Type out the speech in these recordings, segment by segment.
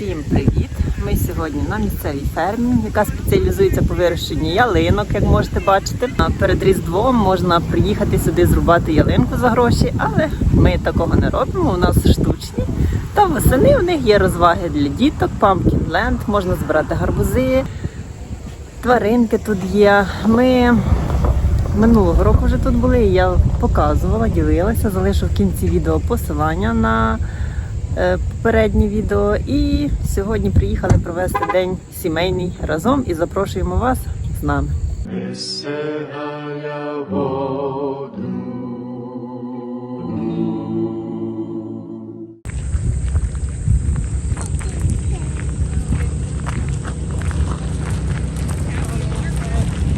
Всім привіт! Ми сьогодні на місцевій фермі, яка спеціалізується по вирощенні ялинок, як можете бачити. Перед Різдвом можна приїхати сюди зрубати ялинку за гроші, але ми такого не робимо. У нас штучні. Та восени в них є розваги для діток, Land, можна збирати гарбузи, тваринки тут є. Ми минулого року вже тут були, і я показувала, ділилася, залишу в кінці відео посилання на попереднє відео. І сьогодні приїхали провести день сімейний разом і запрошуємо вас з нами.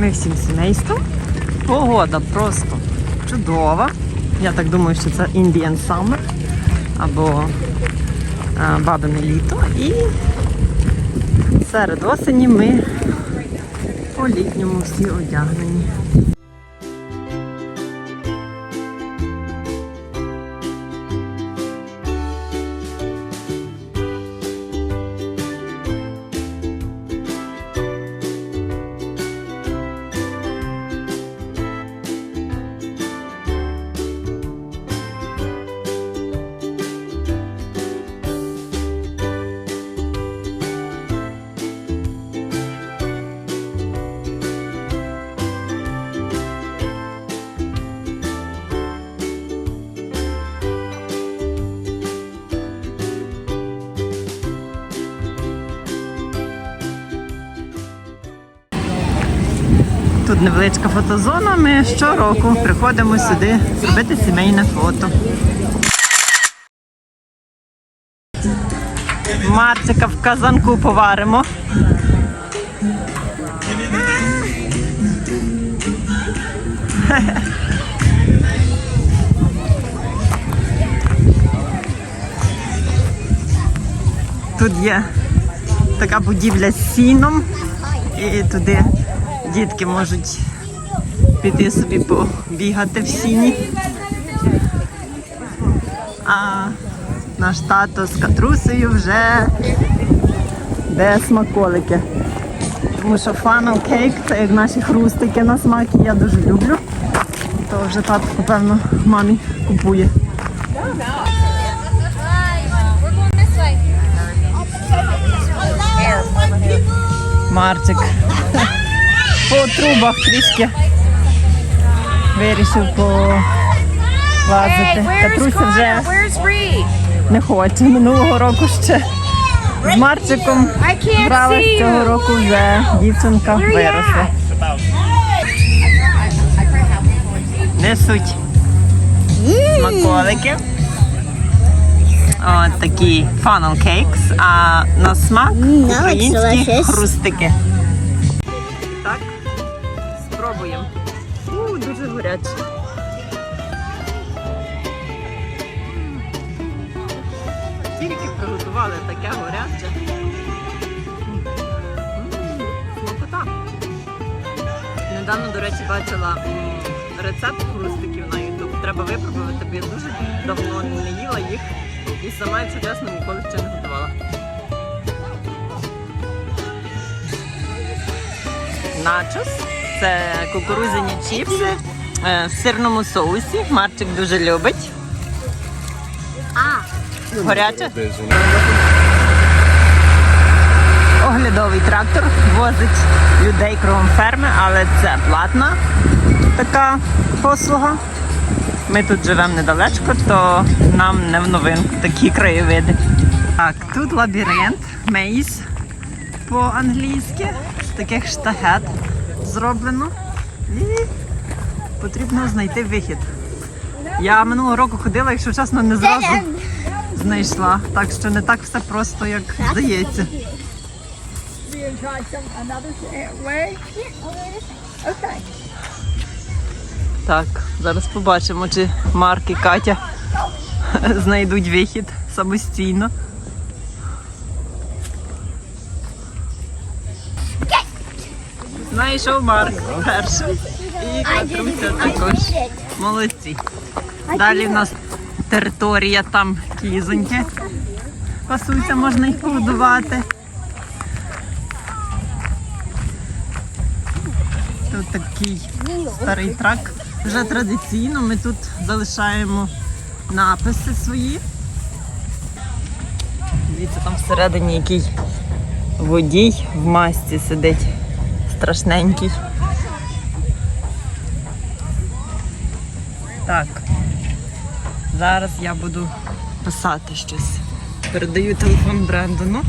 Ми всім сімейством. Погода просто чудова. Я так думаю, що це Indian Summer або бабине літо. І серед осені ми по літньому всі одягнені. Тут невеличка фотозона. Ми щороку приходимо сюди зробити сімейне фото. Марцика в казанку поваримо. Тут є така будівля з сіном, і туди дітки можуть піти собі побігати в сіні. А наш тато з катрусею вже де смаколики. Тому що фанал кейк це як наші хрустики на смак, я дуже люблю. То вже тато, напевно, мамі купує. Марчик по трубах трішки вирішив полазити. Катруся вже не хоче. Минулого року ще з Марчиком брала з цього року вже дівчинка виросла. Несуть смаколики. От такі funnel cakes, а на смак українські хрустики. Так, спробуємо. У, дуже горяче. Тільки приготували таке горяче. М, Смакота. Недавно, до речі, бачила рецепт хрустиків на YouTube. Треба випробувати, бо я дуже давно не їла їх. І сама, якщо чесно, ніколи ще не готувала. Начос. Це кукурудзяні чіпси е, в сирному соусі. Марчик дуже любить. Горяче. Оглядовий трактор возить людей кругом ферми, але це платна така послуга. Ми тут живемо недалечко, то нам не в новинку такі краєвиди. Так, тут лабіринт, мейз по-англійськи, з таких штахет зроблено. І потрібно знайти вихід. Я минулого року ходила, якщо чесно, не зразу знайшла. Так що не так все просто, як здається. Так, зараз побачимо, чи Марк і Катя знайдуть вихід самостійно. Знайшов Марк перший. І Катруся також. Молодці. Далі в нас територія там кізоньки. пасуться, можна їх погодувати. Тут такий старий трак. Вже традиційно ми тут залишаємо написи свої. Дивіться, там всередині який водій в масці сидить. Страшненький. Так. Зараз я буду писати щось. Передаю телефон Брендону.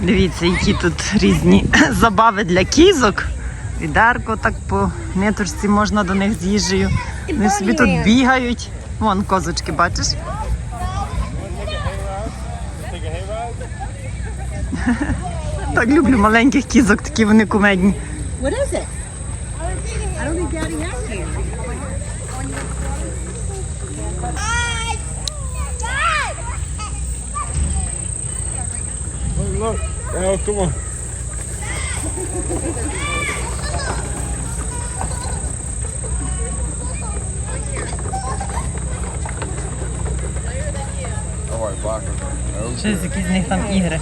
Дивіться, які тут різні забави для кізок. Відерко так по ниточці можна до них з їжею. Вони собі тут бігають. Вон козочки, бачиш? Так люблю маленьких кізок, такі вони кумедні. Look, oh, come on. Щось якісь з них там ігри.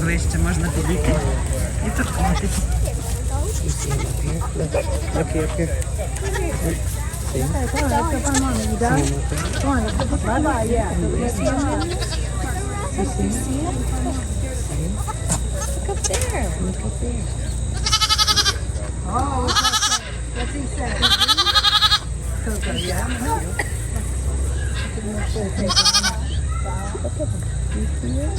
Ближче можна підійти і торкнутися. Look up there. Look up there. Oh, what's he saying? What's he saying? Look at him. Do you see it?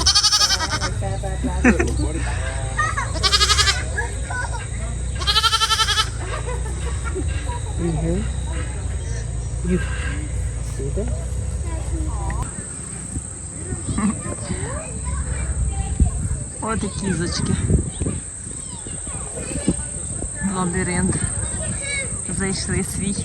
Кізочки. Лабіринт. Зайшли свій.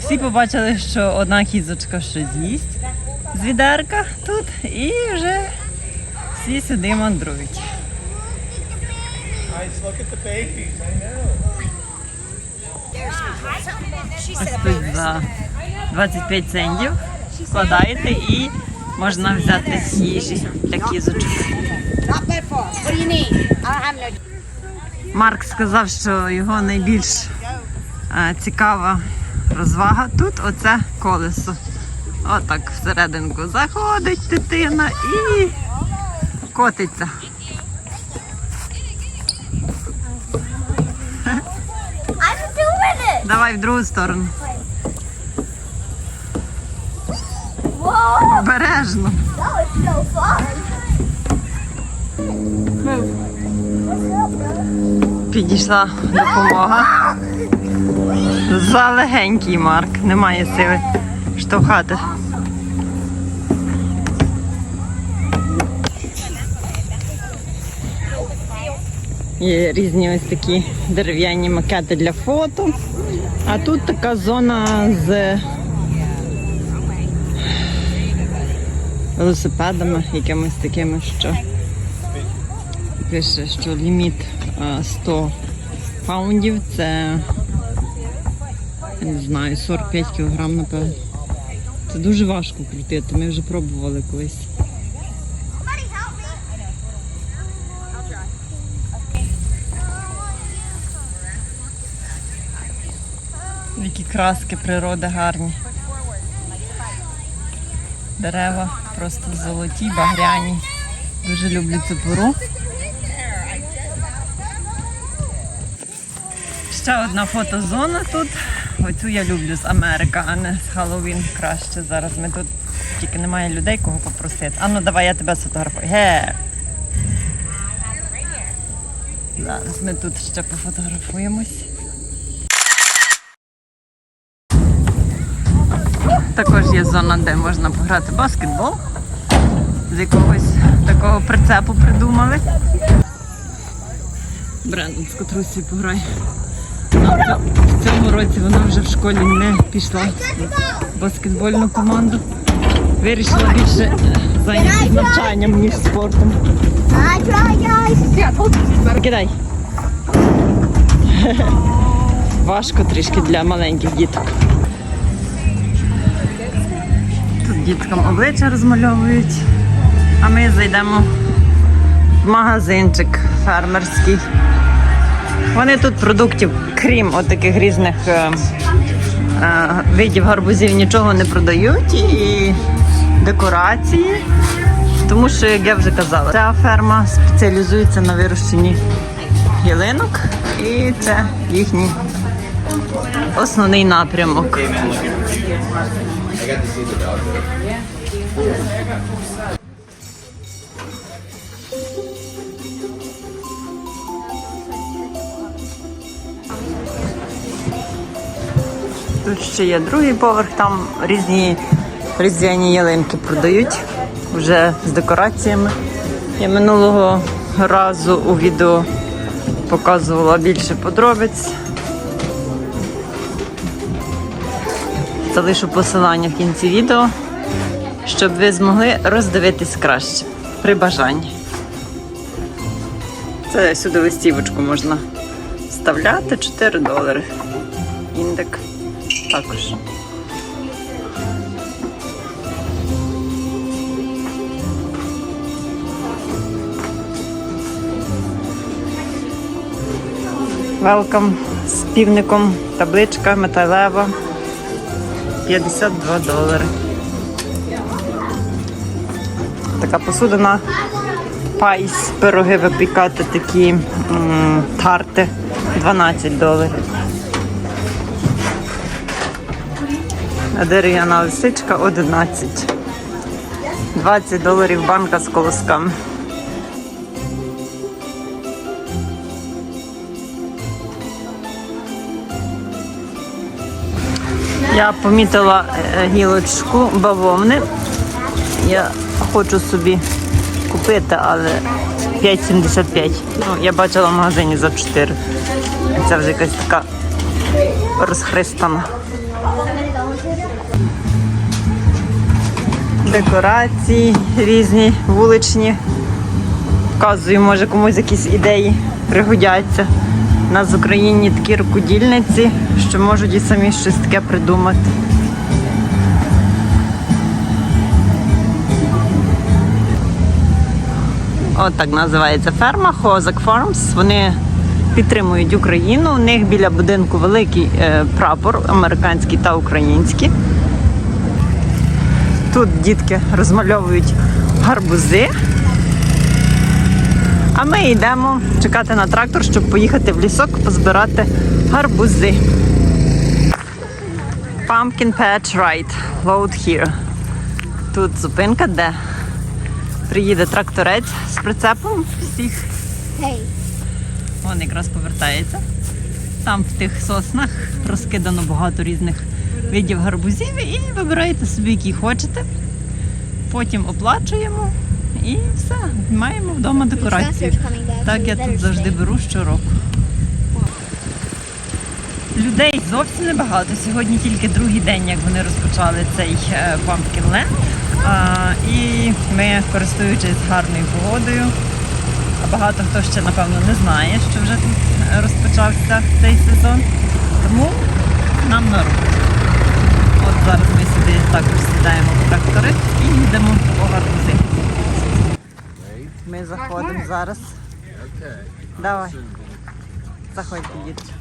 Всі побачили, що одна кізочка щось їсть з відерка тут і вже всі сюди мандрують. Ось тут за 25 центів складаєте і можна взяти їжі для кізочок. Марк сказав, що його найбільш е, цікава розвага тут оце колесо. Отак всерединку заходить дитина і котиться. Давай в другу сторону. Обережно. Підійшла допомога. Залегенький Марк, немає сили штовхати. Є різні ось такі дерев'яні макети для фото. А тут така зона з велосипедами, якимись такими, що пише, що ліміт е, 100 паундів це я не знаю, 45 кілограм, напевно. Це дуже важко крутити. Ми вже пробували колись. Які краски природи гарні. Дерева просто золоті, багряні. Дуже люблю цю пору. Ще одна фотозона тут. Оцю я люблю з Америка, а не з Хеллоуін краще. Зараз ми тут тільки немає людей, кого попросити. А ну давай я тебе сфотографую. Ге! Зараз ми тут ще пофотографуємось. Також є зона, де можна пограти баскетбол. З якогось такого прицепу придумали. Брендон з котрусі пограє. А в цьому- році вона вже в школі не пішла в баскетбольну команду. Вирішила більше зайнятися навчанням, ніж спортом. Кидай. Важко трішки для маленьких діток. Діткам обличчя розмальовують, а ми зайдемо в магазинчик фермерський. Вони тут продуктів, крім отаких різних е, е, видів гарбузів, нічого не продають і декорації. Тому що, як я вже казала, ця ферма спеціалізується на вирощенні ялинок, і це їхній основний напрямок. Тут ще є другий поверх, там різні різдвяні ялинки продають вже з декораціями. Я минулого разу у відео показувала більше подробиць. Залишу посилання в кінці відео, щоб ви змогли роздивитись краще при бажанні. Це сюди листівочку можна вставляти 4 долари. Індек також. Welcome з півником, табличка металева. 52 долари. Така посудина. Пайс, пироги випікати такі м, тарти 12 доларів. А дерев'яна лисичка 11. 20 доларів банка з колосками. Я помітила е, гілочку бавовни. Я хочу собі купити, але 5,75. Ну, я бачила в магазині за 4. Це вже якась така розхристана. Декорації різні, вуличні. Вказую, може комусь якісь ідеї пригодяться. У нас в Україні такі рукодільниці, що можуть і самі щось таке придумати. От так називається ферма Хозак Farms. Вони підтримують Україну. У них біля будинку великий е, прапор американський та український. Тут дітки розмальовують гарбузи. А ми йдемо чекати на трактор, щоб поїхати в лісок позбирати гарбузи. Pumpkin Patch Ride. Load here. Тут зупинка, де приїде тракторець з прицепом всіх. Вон якраз повертається. Там в тих соснах розкидано багато різних видів гарбузів і вибираєте собі, які хочете. Потім оплачуємо і все. Маємо вдома декорацію. Так я тут завжди беру щороку. Людей зовсім небагато. Сьогодні тільки другий день, як вони розпочали цей е, Pumpkin Land. І ми, користуючись гарною погодою, а багато хто ще, напевно, не знає, що вже тут е, розпочався цей сезон. Тому нам на руку. От зараз ми сюди також сідаємо в трактори і їдемо по гарбузи ми заходимо зараз. Давай. Заходьте, дітки.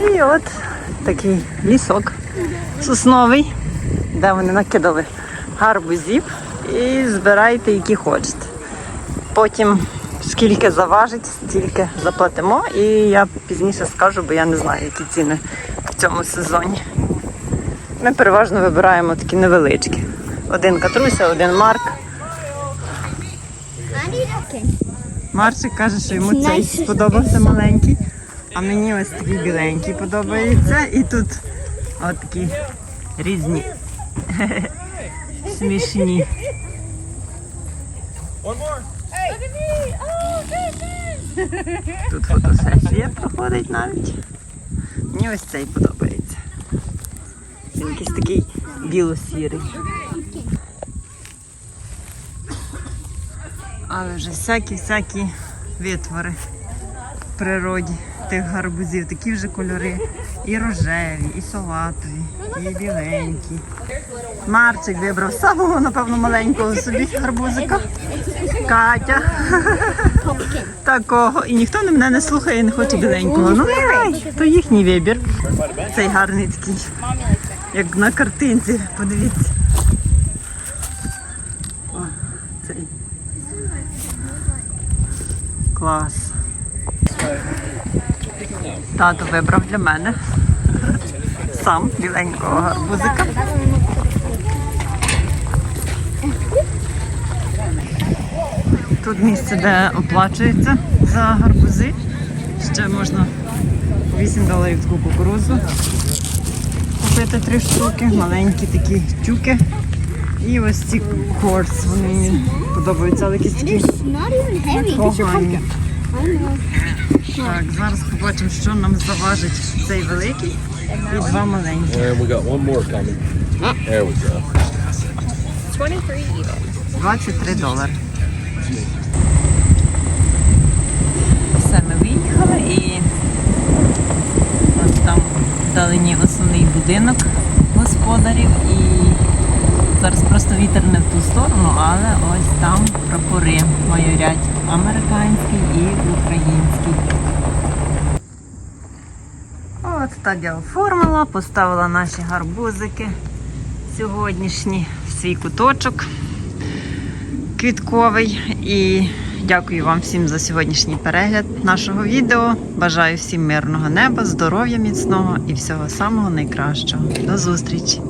І от такий лісок сосновий, де вони накидали гарбузів і збирайте, які хочете. Потім скільки заважить, стільки заплатимо. І я пізніше скажу, бо я не знаю, які ціни в цьому сезоні. Ми переважно вибираємо такі невеличкі. Один Катруся, один Марк. Марчик каже, що йому цей сподобався маленький, а мені ось такий біленький подобається. І тут от такі різні смішні. Тут фотосесія проходить навіть. Мені ось цей подобається. Він якийсь такий біло-сірий. Але вже всякі-всякі витвори в природі тих гарбузів, такі вже кольори. І рожеві, і салатові, і біленькі. Марчик вибрав самого, напевно, маленького собі гарбузика. Катя. Такого. І ніхто на мене не слухає не хоче біленького. Ну, нехай, то їхній вибір. Цей гарний такий, як на картинці. Подивіться. О, цей. Клас. Тато вибрав для мене сам біленького гарбузика. Тут місце, де оплачується за гарбузи. Ще можна 8 доларів таку кукурузу купити три штуки, маленькі такі тюки. І ось ці корс, вони мені подобаються, але якісь такі погані. Так, зараз побачимо, що нам заважить цей великий і два маленькі. And we got one more coming. There we go. 23 долари. Все, ми виїхали і ось там вдалині основний будинок господарів і зараз просто вітер не в ту сторону, але ось там прапори майорять американський і український. От так я оформила, поставила наші гарбузики сьогоднішні в свій куточок квітковий. І дякую вам всім за сьогоднішній перегляд нашого відео. Бажаю всім мирного неба, здоров'я міцного і всього самого найкращого. До зустрічі!